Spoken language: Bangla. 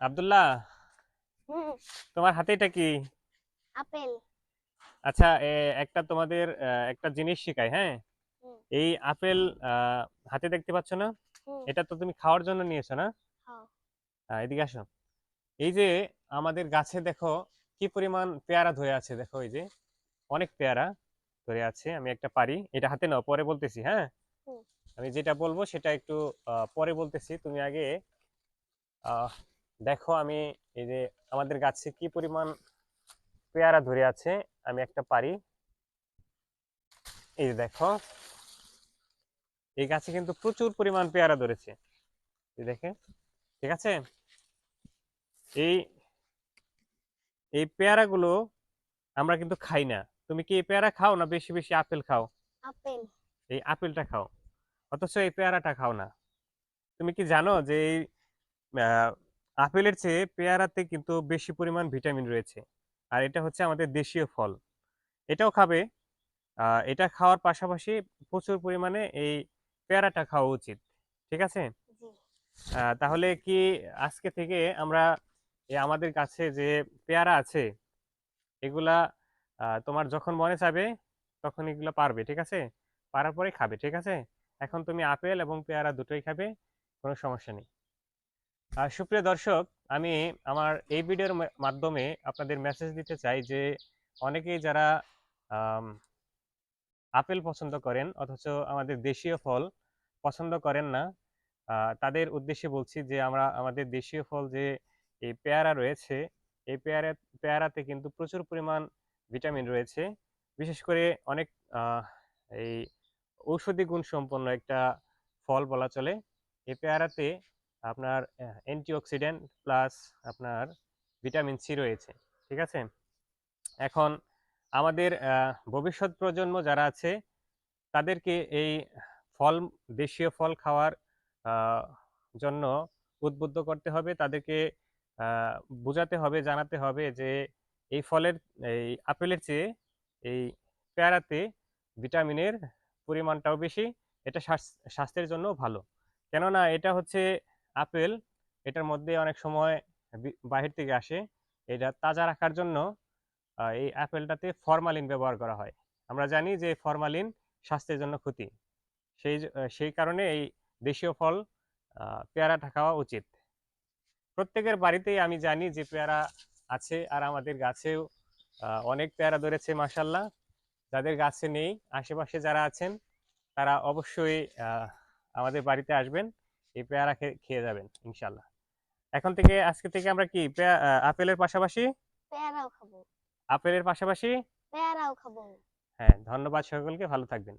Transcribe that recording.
আব্দুল্লাহ তোমার হাতে এটা কি? আপেল। আচ্ছা একটা তোমাদের একটা জিনিস শিখাই হ্যাঁ? এই আপেল হাতে দেখতে পাচ্ছ না? এটা তো তুমি খাওয়ার জন্য নিয়েছো না? হ্যাঁ। এদিকে আসো। এই যে আমাদের গাছে দেখো কি পরিমাণ পেয়ারা ধরে আছে দেখো এই যে। অনেক পেয়ারা ধরে আছে আমি একটা পারি। এটা হাতে নাও পরে বলতেছি হ্যাঁ? আমি যেটা বলব সেটা একটু পরে বলতেছি। তুমি আগে আহ, দেখো আমি এই যে আমাদের গাছে কি পরিমাণ পেয়ারা ধরে আছে আমি একটা পারি। এই যে দেখো এই গাছে কিন্তু প্রচুর পরিমাণ পেয়ারা ধরেছে। এই দেখে ঠিক আছে? এই এই পেয়ারাগুলো আমরা কিন্তু খাই না। তুমি কি এই পেয়ারা খাও না বেশি বেশি আপেল খাও? আপেল। এই আপেলটা খাও। অথচ এই পেয়ারাটা খাও না। তুমি কি জানো যে এই আপেলের চেয়ে পেয়ারাতে কিন্তু বেশি পরিমাণ ভিটামিন রয়েছে। আর এটা হচ্ছে আমাদের দেশীয় ফল। এটাও খাবে। এটা খাওয়ার পাশাপাশি প্রচুর পরিমাণে এই পেয়ারাটা খাওয়া উচিত। ঠিক আছে? তাহলে কি আজকে থেকে আমরা এই আমাদের কাছে যে পেয়ারা আছে এগুলা তোমার যখন মনে চাবে তখন এগুলা পারবে ঠিক আছে? পারার পরে খাবে ঠিক আছে? এখন তুমি আপেল এবং পেয়ারা দুটোই খাবে কোনো সমস্যা নেই। সুপ্রিয় দর্শক, আমি আমার এই ভিডিওর মাধ্যমে আপনাদের মেসেজ দিতে চাই যে, অনেকেই যারা আপেল পছন্দ করেন অথচ আমাদের দেশীয় ফল পছন্দ করেন না তাদের উদ্দেশ্যে বলছি যে, আমরা, আমাদের দেশীয় ফল যে, এই পেয়ারা রয়েছে, এই পেয়ারা, পেয়ারাতে কিন্তু প্রচুর পরিমাণ ভিটামিন রয়েছে। বিশেষ করে অনেক এই ঔষধি গুণ সম্পন্ন একটা ফল বলা চলে। এই পেয়ারাতে আপনার অ্যান্টিঅক্সিডেন্ট প্লাস আপনার ভিটামিন সি রয়েছে, ঠিক আছে? এখন আমাদের ভবিষ্যৎ প্রজন্ম যারা আছে, তাদেরকে এই ফল, দেশীয় ফল খাওয়ার জন্য উদ্বুদ্ধ করতে হবে, তাদেরকে বোঝাতে হবে, জানাতে হবে যে এই ফলের, এই আপেলের চেয়ে এই পেয়ারাতে ভিটামিনের পরিমাণটাও বেশি, এটা স্বাস্থ্যের জন্য ভালো। কেননা এটা হচ্ছে আপেল, এটার মধ্যে অনেক সময় বাহির থেকে আসে। এটা তাজা রাখার জন্য এই আপেলটাতে ফরমালিন ব্যবহার করা হয়। আমরা জানি যে ফরমালিন স্বাস্থ্যের জন্য ক্ষতি। সেই সেই কারণে এই দেশীয় ফল পেয়ারাটা খাওয়া উচিত। প্রত্যেকের বাড়িতেই আমি জানি যে পেয়ারা আছে আর আমাদের গাছেও অনেক পেয়ারা ধরেছে মাসাল্লাহ যাদের গাছে নেই, আশেপাশে যারা আছেন, তারা অবশ্যই আমাদের বাড়িতে আসবেন। এই পেয়ারা খেয়ে যাবেন ইনশাল্লাহ। এখন থেকে আজকে থেকে আমরা কি আপেলের পাশাপাশি? পেয়ারাও খাব। আপেলের পাশাপাশি? পেয়ারাও খাব। হ্যাঁ ধন্যবাদ সকলকে ভালো থাকবেন।